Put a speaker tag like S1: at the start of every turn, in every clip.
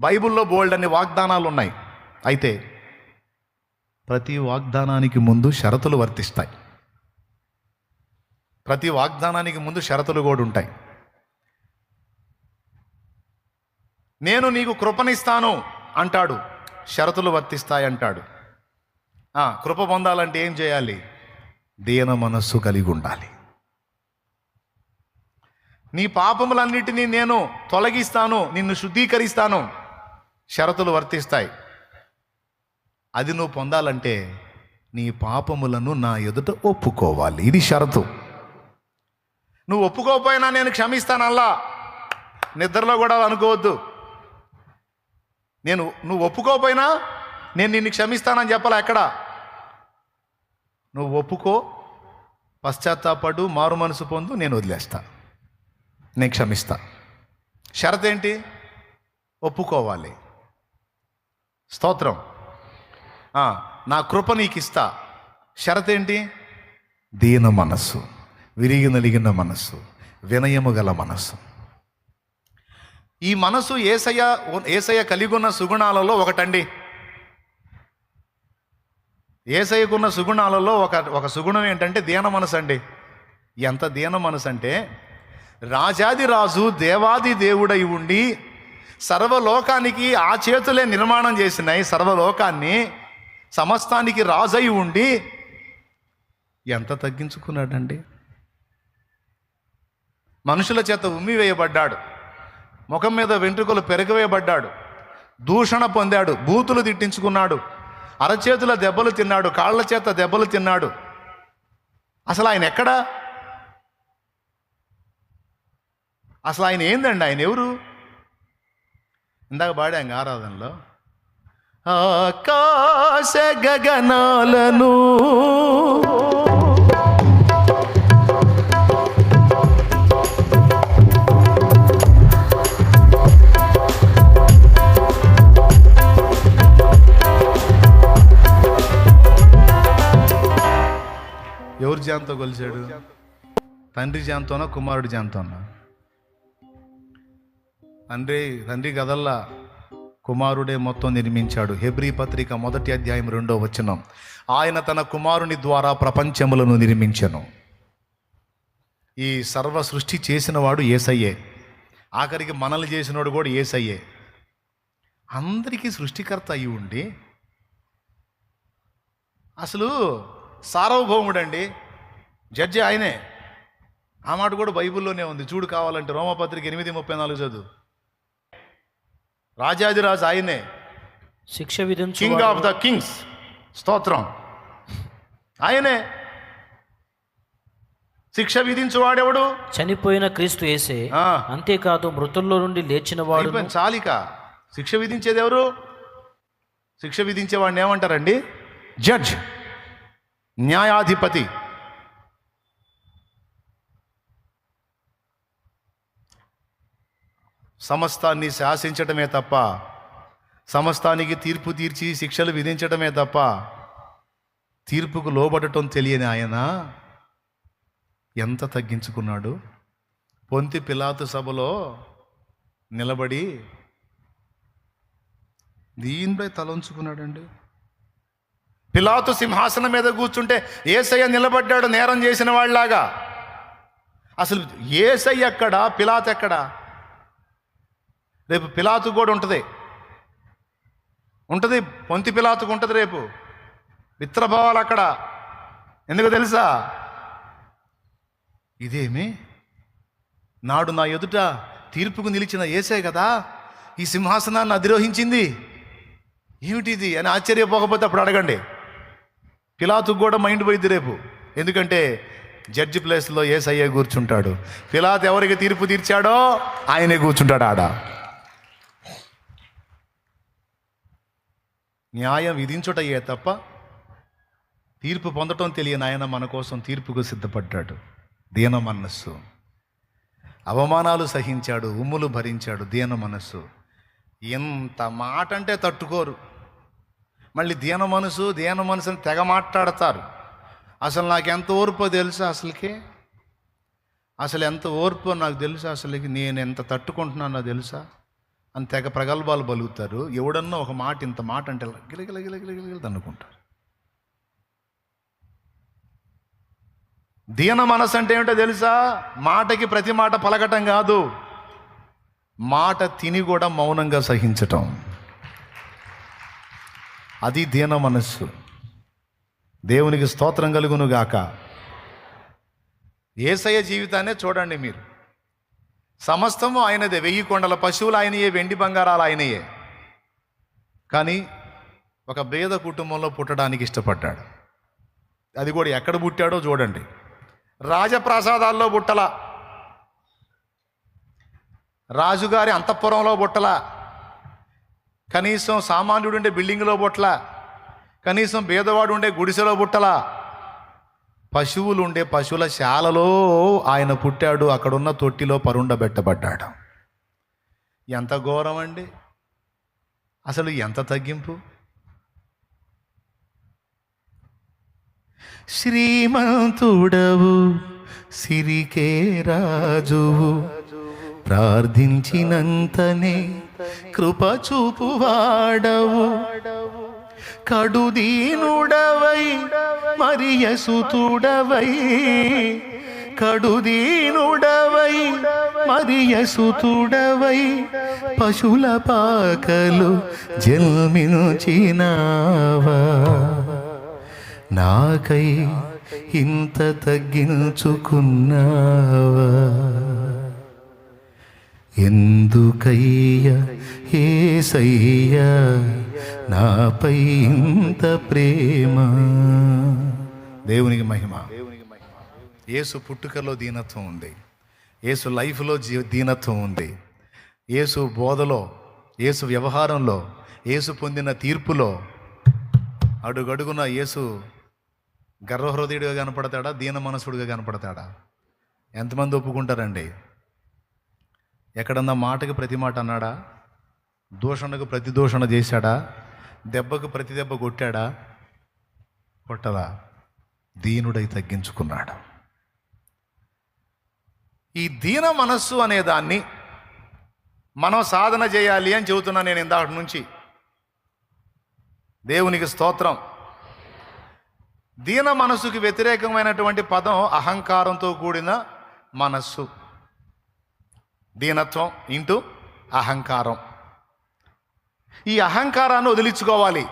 S1: బైబిల్లో బోల్డ్ అనే వాగ్దానాలు ఉన్నాయి. అయితే ప్రతి వాగ్దానానికి ముందు షరతులు వర్తిస్తాయి. ప్రతి వాగ్దానానికి ముందు షరతులు కూడా ఉంటాయి. నేను నీకు కృపనిస్తాను అంటాడు. షరతులు వర్తిస్తాయి అంటాడు. కృప పొందాలంటే ఏం చేయాలి? దీన మనస్సు కలిగి ఉండాలి. నీ పాపములన్నిటినీ నేను తొలగిస్తాను నిన్ను శుద్ధీకరిస్తాను. షరతులు వర్తిస్తాయి. అది నువ్వు పొందాలంటే నీ పాపములను నా ఎదుట ఒప్పుకోవాలి. ఇది షరతు. నువ్వు ఒప్పుకోకపోయినా నేను క్షమిస్తానల్లా నిద్రలో కూడా అనుకోవద్దు. నేను నువ్వు ఒప్పుకోకపోయినా నేను నిన్ను క్షమిస్తానని చెప్పాలా ఎక్కడ? నువ్వు ఒప్పుకో పశ్చాత్తాపడు మారు మనసు పొందు నేను వదిలేస్తాను నేను క్షమిస్తా. షరత్ ఏంటి ఒప్పుకోవాలి. స్తోత్రం. నా కృప నీకు ఇస్తా షరత్ ఏంటి దీన మనస్సు విరిగి నలిగిన మనస్సు వినయము గల మనస్సు. ఈ మనసు ఏసయ్య ఏసయ్య కలిగి ఉన్న సుగుణాలలో ఒకటండి. ఏసయ్యకున్న సుగుణాలలో ఒక ఒక సుగుణం ఏంటంటే దీన మనసు అండి ఎంత దీన మనసు అంటే రాజాది రాజు దేవాది దేవుడై ఉండి సర్వలోకానికి ఆ చేతులే నిర్మాణం చేసినాయి. సర్వలోకాన్ని సమస్తానికి రాజై ఉండి ఎంత తగ్గించుకున్నాడండి? మనుషుల చేత ఉమ్మి వేయబడ్డాడు. ముఖం మీద వెంట్రుకలు పెరగవేయబడ్డాడు. దూషణ పొందాడు. బూతులు తిట్టించుకున్నాడు. అరచేతుల దెబ్బలు తిన్నాడు. కాళ్ళ చేత దెబ్బలు తిన్నాడు. అసలు ఆయన ఎక్కడా? అసలు ఆయన ఏందండి? ఆయన ఎవరు? ఇందాక పాడాం ఆరాధనలో ఆకాశ గగనాలను ఎవరు జాన్తో కొలిచాడు? తండ్రి జాన్తోనా కుమారుడి జాన్తోనా? తండ్రి తండ్రి గదల్లా కుమారుడే మొత్తం నిర్మించాడు. హెబ్రీ పత్రిక మొదటి అధ్యాయం రెండో వచనం. ఆయన తన కుమారుని ద్వారా ప్రపంచములను నిర్మించను. ఈ సర్వ సృష్టి చేసినవాడు ఏసయ్యే. ఆఖరికి మనల్ని చేసినవాడు కూడా ఏసయ్యే. అందరికీ సృష్టికర్త అయి ఉండి అసలు సార్వభౌముడండి. జడ్జి ఆయనే. ఆ మాట కూడా బైబిల్లోనే ఉంది. చూడు కావాలంటే రోమపత్రిక ఎనిమిది ముప్పై నాలుగు చదువు. రాజాదిరాజు ఆయనే.
S2: శిక్ష విధించు
S1: కింగ్ ఆఫ్ ద కింగ్స్ స్తోత్రం. ఆయనే. శిక్ష విధించువాడెవడు
S2: చనిపోయిన క్రీస్తు
S1: ఆ.
S2: అంతేకాదు మృతుల్లో నుండి లేచిన వాడు
S1: చాలిక. శిక్ష విధించేది ఎవరు? శిక్ష విధించేవాడిని ఏమంటారండి? జడ్జ్ న్యాయాధిపతి. సమస్తాన్ని శాసించటమే తప్ప సమస్తానికి తీర్పు తీర్చి శిక్షలు విధించటమే తప్ప తీర్పుకు లోబడటం తెలియని ఆయన ఎంత తగ్గించుకున్నాడు? పొంతి పిలాతు సభలో నిలబడి దీనిపై తలంచుకున్నాడండి. పిలాతు సింహాసనం మీద కూర్చుంటే ఏసయ్య నిలబడ్డాడు నేరం చేసిన వాళ్ళలాగా. అసలు ఏసయ్య ఎక్కడ? పిలాత్ ఎక్కడ? రేపు పిలాతు కూడా ఉంటుంది. ఉంటుంది పొంతి పిలాతుకు ఉంటుంది రేపు. మిత్రభావాలు అక్కడ. ఎందుకు తెలుసా? ఇదేమి? నాడు నా ఎదుట తీర్పుకు నిలిచిన ఏసే కదా? ఈ సింహాసనాన్ని అధిరోహించింది. ఏమిటిది? అని ఆశ్చర్యపోకపోతే అప్పుడు అడగండి. పిలాతుకు కూడా మైండ్ పోయింది రేపు. ఎందుకంటే జడ్జి ప్లేస్లో ఏసయ్య కూర్చుంటాడు. పిలాత్ ఎవరికి తీర్పు తీర్చాడో ఆయనే కూర్చుంటాడు ఆడ. న్యాయం విధించుటయ్యే తప్ప తీర్పు పొందటం తెలియని ఆయన మన కోసం తీర్పుకు సిద్ధపడ్డాడు. దీన మనస్సు. అవమానాలు సహించాడు ఉమ్ములు భరించాడు దీన మనస్సు. ఎంత మాట అంటే తట్టుకోరు. మళ్ళీ దీన మనసు దీన మనసుని తెగ మాట్లాడతారు. అసలు నాకు ఎంత ఓర్పో తెలుసా అసలుకి? అసలు ఎంత ఓర్పో నాకు తెలుసు అసలుకి? నేను ఎంత తట్టుకుంటున్నానో తెలుసా? అని తెగ ప్రగల్భాలు బలుగుతారు. ఎవడన్నా ఒక మాట ఇంత మాట అంటే గిలగిల గిలగిల గిలగిల దీన మనసు అంటే ఏమిటో తెలుసా? మాటకి ప్రతి మాట పలకటం కాదు. మాట తిని కూడా మౌనంగా సహించటం. అది దీన మనస్సు. దేవునికి స్తోత్రం కలుగును గాక. ఏసయ్య జీవితాన్నే చూడండి మీరు. సమస్తము ఆయనదే. వెయ్యి కొండల పశువులు ఆయనయే వెండి బంగారాలు ఆయనయే. కానీ ఒక భేద కుటుంబంలో పుట్టడానికి ఇష్టపడ్డాడు. అది కూడా ఎక్కడ పుట్టాడో చూడండి. రాజప్రాసాదాల్లో పుట్టల. రాజుగారి అంతఃపురంలో పుట్టల. కనీసం సామాన్యుడు ఉండే బిల్డింగ్లో పుట్టల. కనీసం భేదవాడు ఉండే గుడిసెలో బుట్టలా పశువులు ఉండే పశువుల శాలలో ఆయన పుట్టాడు అక్కడున్న తొట్టిలో పరుండబెట్టబడ్డాడు. ఎంత ఘోరం అండి అసలు ఎంత తగ్గింపు? శ్రీమంతుడవు సిరికే రాజువు ప్రార్థించినంతనే కృప చూపువాడవు. కడుదీనుడవై మరియసుతుడవై కడుదీనుడవై మరియసుతుడవై పశుల పాకలు జన్మించినావా. నాకై ఇంత తగ్గించుకున్నావా. ఎందుకయ్య ఏసయ్య నాపై ఇంత ప్రేమ. దేవునికి మహిమ. యేసు పుట్టుకలో దీనత్వం ఉంది. యేసు లైఫ్లో జీ దీనత్వం ఉంది. యేసు బోధలో యేసు వ్యవహారంలో యేసు పొందిన తీర్పులో అడుగడుగున యేసు గర్వహృదయుడిగా కనపడతాడా? దీన మనసుడిగా కనపడతాడా? ఎంతమంది ఒప్పుకుంటారండి? ఎక్కడన్నా మాటకి ప్రతి మాట అన్నాడా? దూషణకు ప్రతి దూషణ చేశాడా? దెబ్బకు ప్రతి దెబ్బ కొట్టాడా? కొట్టదా దీనుడై తగ్గించుకున్నాడు. ఈ దీన మనస్సు అనే దాన్ని మనం సాధన చేయాలి అని చెబుతున్నా నేను ఇందాటి నుంచి. దేవునికి స్తోత్రం. దీన మనస్సుకి వ్యతిరేకమైనటువంటి పదం అహంకారంతో కూడిన మనస్సు. దీనత్వం ఇంటూ అహంకారం. ఈ అహంకారాన్ని వదిలించుకోవాలి.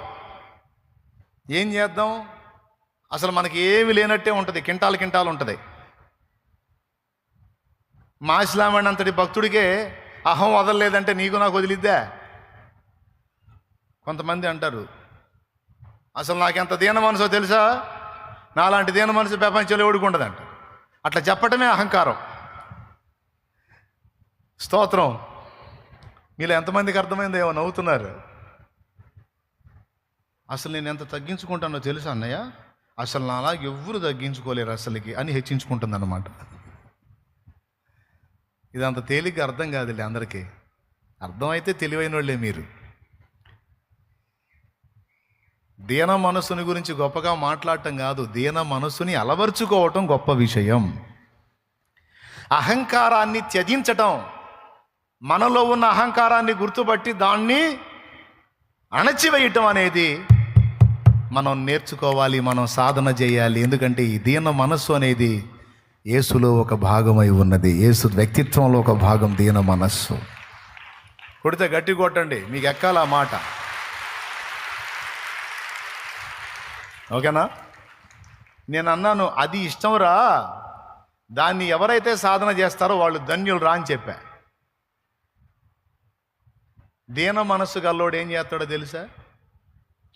S1: ఏం చేద్దాం? అసలు మనకి ఏమి లేనట్టే ఉంటుంది. కింటాలు కింటాలు ఉంటుంది. మాసిలామణి అంతటి భక్తుడికే అహం వదలలేదంటే నీకు నాకు వదిలిద్దా? కొంతమంది అంటారు అసలు నాకు ఎంత దీన మనసో తెలుసా? నాలాంటి దీన మనసు ప్రపంచంలో ఓడుకుండదంట అట్లా చెప్పటమే అహంకారం. స్తోత్రం. మీలో ఎంతమందికి అర్థమైందో ఏమో నవ్వుతున్నారు. అసలు నేను ఎంత తగ్గించుకుంటానో తెలుసా అన్నయ్య? అసలు నాలా ఎవ్వరు తగ్గించుకోలేరు అసలుకి అని హెచ్చించుకుంటుంది అనమాట ఇది అంత తేలిగ్గా అర్థం కాదులే అందరికీ. అర్థమైతే తెలివైన వాళ్ళే మీరు. దీన మనస్సుని గురించి గొప్పగా మాట్లాడటం కాదు దీన మనస్సుని అలవర్చుకోవటం గొప్ప విషయం. అహంకారాన్ని త్యజించటం మనలో ఉన్న అహంకారాన్ని గుర్తుపట్టి దాన్ని అణచివేయటం అనేది మనం నేర్చుకోవాలి మనం సాధన చేయాలి. ఎందుకంటే ఈ దీన మనస్సు అనేది యేసులో ఒక భాగమై ఉన్నది. యేసు వ్యక్తిత్వంలో ఒక భాగం దీన మనస్సు. కొడితే గట్టి కొట్టండి మీకు ఎక్కాల మాట. ఓకేనా? నేను అన్నాను అది ఇష్టంరా? దాన్ని ఎవరైతే సాధన చేస్తారో వాళ్ళు ధన్యులు రా అని చెప్పాను దీన మనస్సు గల్లోడు ఏం చేస్తాడో తెలుసా?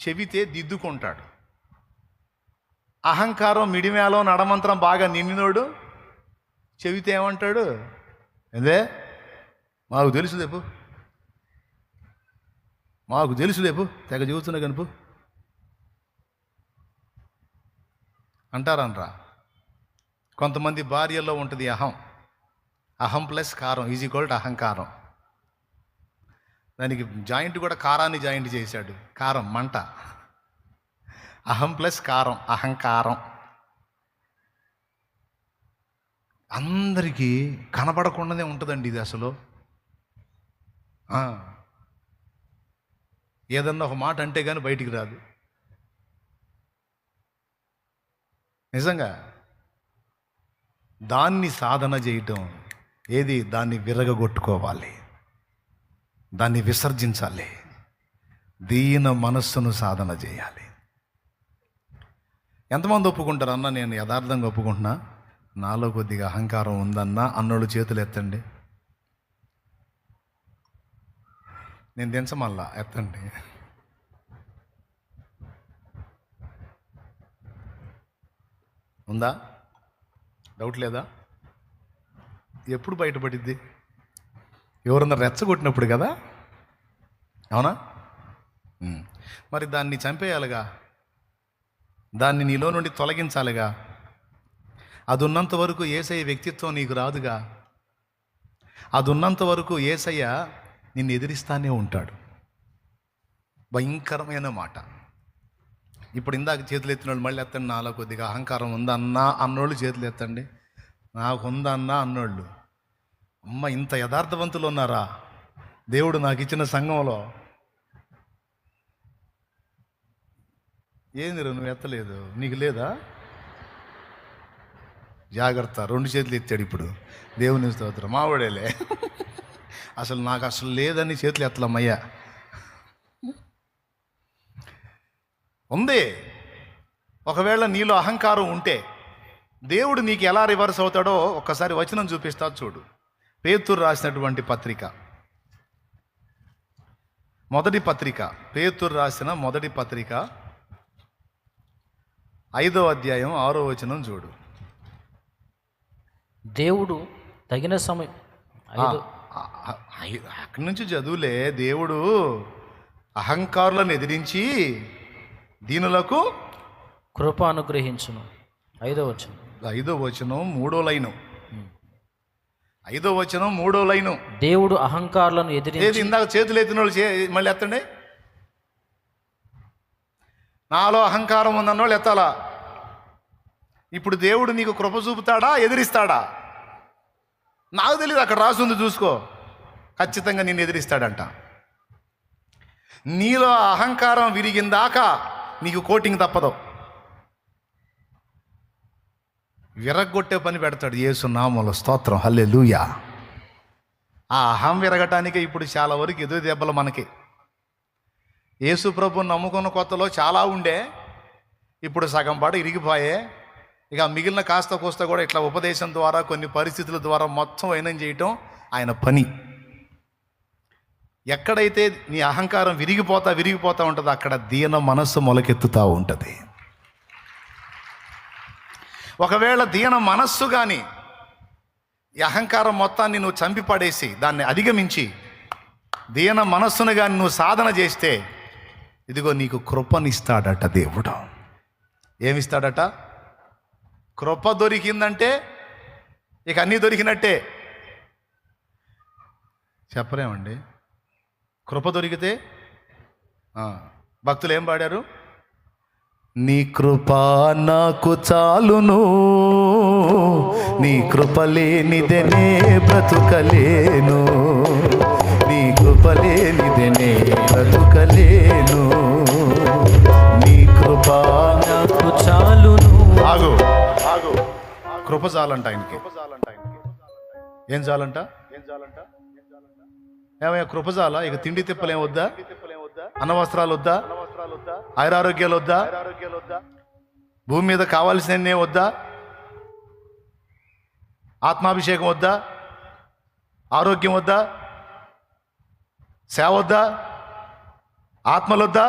S1: చెబితే దిద్దుకుంటాడు. అహంకారం మిడిమేలో నడమంత్రం బాగా నిండినోడు చెబితే ఏమంటాడు? అదే మాకు తెలుసు లేపు. మాకు తెలుసు లేపు. తెగ చూస్తున్నా కనుపు. అంటారనరా. కొంతమంది భార్యలో ఉంటుంది అహం. అహం ప్లస్ కారం. ఈజ్ ఈక్వల్ టు అహంకారం. దానికి జాయింట్ కూడా కారాన్ని జాయింట్ చేశాడు. కారం మంట. అహం ప్లస్ కారం అహంకారం. అందరికీ కనబడకుండానే ఉంటుందండి ఇది అసలు. ఏదన్నా ఒక మాట అంటే కానీ బయటికి రాదు. నిజంగా దాన్ని సాధన చేయటం ఏది? దాన్ని విరగగొట్టుకోవాలి. దాన్ని విసర్జించాలి. దీన మనస్సును సాధన చేయాలి. ఎంతమంది ఒప్పుకుంటారు? అన్న నేను యథార్థంగా ఒప్పుకుంటున్నా. నాలో కొద్దిగా అహంకారం ఉందన్నా అన్నోళ్ళు చేతులు ఎత్తండి. నేను దించమల్లా? ఎత్తండి. ఉందా? డౌట్ లేదా? ఎప్పుడు బయటపడిద్ది? ఎవరన్నా రెచ్చగొట్టినప్పుడు కదా? అవునా? మరి దాన్ని చంపేయాలిగా? దాన్ని నీలో నుండి తొలగించాలిగా? అది ఉన్నంత వరకు ఏసయ్య వ్యక్తిత్వం నీకు రాదుగా? అది ఉన్నంత వరకు ఏసయ్య నిన్ను ఎదిరిస్తానే ఉంటాడు. భయంకరమైన మాట. ఇప్పుడు ఇందాక చేతులు ఎత్తిన వాళ్ళు మళ్ళీ ఎత్తండి నాలో కొద్దిగా అహంకారం ఉందన్నా అన్నోళ్ళు చేతులు ఎత్తండి. నాకు ఉందన్నా అన్నోళ్ళు. అమ్మ ఇంత యథార్థవంతులు ఉన్నారా? దేవుడు నాకు ఇచ్చిన సంఘంలో. ఏంది రా నువ్వు ఎత్తలేదు? నీకు లేదా? జాగ్రత్త రెండు చేతులు ఎత్తాడు ఇప్పుడు. దేవుని స్తోత్రం. మావాడేలే అసలు నాకు అసలు లేదని చేతులు ఎత్తలమ్మయ్యా. ఉంది. ఒకవేళ నీలో అహంకారం ఉంటే దేవుడు నీకు ఎలా రివర్స్ అవుతాడో ఒక్కసారి వచనం చూపిస్తా చూడు. పేతురు రాసినటువంటి పత్రిక. మొదటి పత్రిక పేతురు రాసిన మొదటి పత్రిక. ఐదో అధ్యాయం ఆరో వచనం చూడు.
S2: దేవుడు తగిన సమయం
S1: అక్కడి నుంచి చదువులే. దేవుడు అహంకారులను ఎదిరించి దీనులకు
S2: కృప అనుగ్రహించును. ఐదో వచ్చిన
S1: ఐదో వచనం మూడో లైను. ఐదో వచనం మూడో లైను.
S2: దేవుడు అహంకారులను ఎదిరించి
S1: ఇందాక చేతులు ఎత్తిన వాళ్ళు మళ్ళీ ఎత్తండి. నాలో అహంకారం ఉందన్న వాళ్ళు ఎత్తాలా? ఇప్పుడు దేవుడు నీకు కృప చూపుతాడా ఎదిరిస్తాడా? నాకు తెలియదు అక్కడ రాసుంది చూసుకో. ఖచ్చితంగా నిన్ను ఎదిరిస్తాడంట. నీలో అహంకారం విరిగిందాకా నీకు కోటింగ్ తప్పదు. విరగొట్టే పని పెడతాడు యేసు నామూల స్తోత్రం. హల్లే ఆ అహం విరగటానికి ఇప్పుడు చాలా వరకు ఎదురు దెబ్బలు మనకి. యేసు ప్రభుని నమ్ముకున్న కొత్తలో చాలా ఉండే. ఇప్పుడు సగం పాటు ఇరిగిపోయే. ఇక మిగిలిన కాస్త కోస్త కూడా ఇట్లా ఉపదేశం ద్వారా కొన్ని పరిస్థితుల ద్వారా మొత్తం వైనం చేయటం ఆయన పని. ఎక్కడైతే నీ అహంకారం విరిగిపోతా విరిగిపోతూ ఉంటుందో అక్కడ దీన మనస్సు మొలకెత్తుతూ ఉంటుంది. ఒకవేళ దీన మనస్సు కానీ ఈ అహంకారం మొత్తాన్ని నువ్వు చంపిపడేసి దాన్ని అధిగమించి దీన మనస్సును కానీ నువ్వు సాధన చేస్తే ఇదిగో నీకు కృపనిస్తాడట దేవుడు. ఏమిస్తాడట? కృప దొరికిందంటే ఇక అన్నీ దొరికినట్టే. చెప్పరేమండి కృప దొరికితే భక్తులు ఏం పాడారు? నీ కృప నాకు చాలును. నీ కృప లేనిదనే బ్రతుకలేను. నీ కృప లేనిదనే బ్రతుకలేను. నీ కృప
S2: నాకు చాలును.
S1: ఆగు. ఆగు కృప చాలంట ఆయనకి. ఏం చాలంట? ఏం చాలంట ఏమయ్యా కృప చాలా? ఇక తిండి తిప్పలేం వద్దా? అన్న వస్త్రాలు వద్దా? ఆయురారోగ్యాలు వద్దా భూమి మీద కావాల్సిన వద్దా? ఆత్మాభిషేకం వద్దా? ఆరోగ్యం వద్దా? సేవ వద్దా? ఆత్మలు వద్దా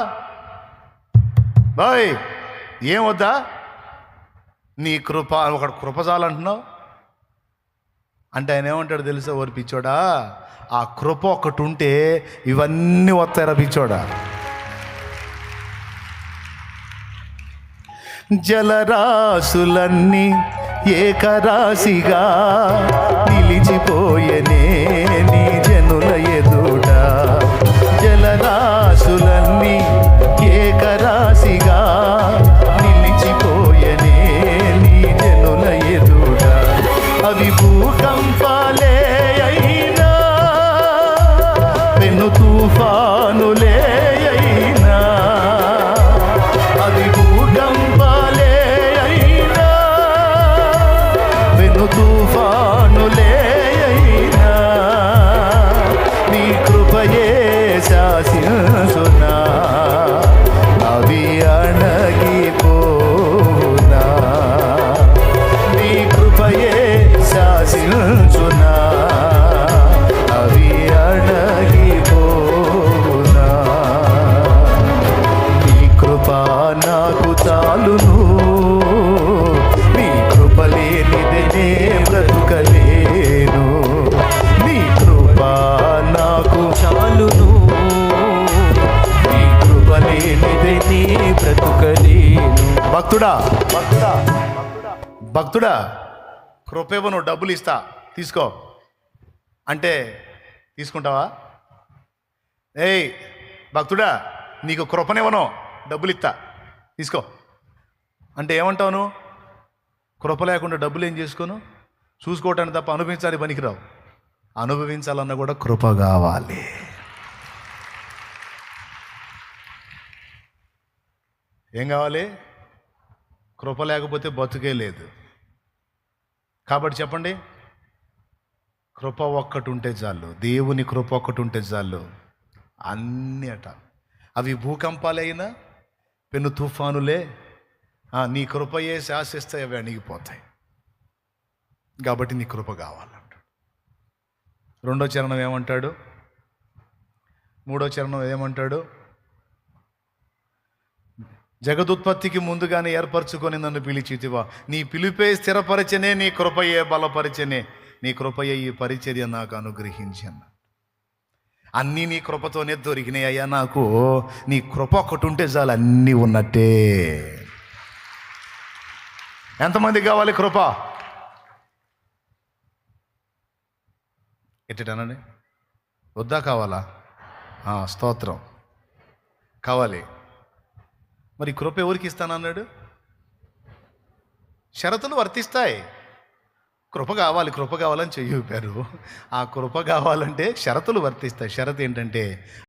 S1: బాయ్ ఏం వద్దా? నీ కృప ఒకడు కృప చాలంటున్నావు అంటే ఆయన ఏమంటాడు తెలుసా? ఓరి పిచ్చోడా ఆ కృప ఒకటి ఉంటే ఇవన్నీ వస్తాయిరా పిచ్చోడా. జలరాశులన్నీ ఏకరాశిగా నిలిచిపోయనే. శాసించునా అవి అణగిపోనా నీ కృప నాకు చాలును నీ కృప లేనిదే బ్రతుకలేను. నీ కృప నాకు
S2: చాలును
S1: నీ కృప లేనిదే
S2: బ్రతుకలేను.
S1: భక్తుడా? భక్తుడా? భక్తుడా? కృపేవను డబ్బులు ఇస్తా తీసుకో. అంటే తీసుకుంటావా? ఏయ్ భక్తుడా నీకు కృపనివ్వను డబ్బులు ఇస్తా తీసుకో. అంటే ఏమంటావును కృప లేకుండా డబ్బులు ఏం చేసుకోను? చూసుకోవటానికి తప్ప అనుభవించాలి పనికిరావు. అనుభవించాలన్నా కూడా కృప కావాలి. ఏం కావాలి? కృప లేకపోతే బతుకే లేదు. కాబట్టి చెప్పండి. కృప ఒక్కటి ఉంటే చాలు. దేవుని కృప ఒక్కటి ఉంటే చాలు. అన్నీ అట. అవి భూకంపాలైనా పెను తుఫానులే నీ కృపయే శాసిస్తే అవి అణిగిపోతాయి. కాబట్టి నీ కృప కావాలంట రెండో చరణం ఏమంటాడు? మూడో చరణం ఏమంటాడు? జగదుత్పత్తికి ముందుగానే ఏర్పరచుకొని నన్ను పిలిచితివా. నీ పిలిపే స్థిరపరిచనే నీ కృపయే బలపరిచనే. నీ కృపయే ఈ పరిచర్య నాకు అనుగ్రహించాను అన్నీ నీ కృపతోనే దొరికినాయి అయ్యా నాకు. నీ కృప ఒకటి ఉంటే చాలు అన్నీ ఉన్నట్టే. ఎంతమంది కావాలి కృప? ఎట్టనండి వద్దా కావాలా? స్తోత్రం. కావాలి. మరి కృప ఎవరికి ఇస్తానన్నాడు షరతులు వర్తిస్తాయి. కృప కావాలి కృప కావాలని చెయ్యి ఊపారు ఆ కృప కావాలంటే షరతులు వర్తిస్తాయి. షరతు ఏంటంటే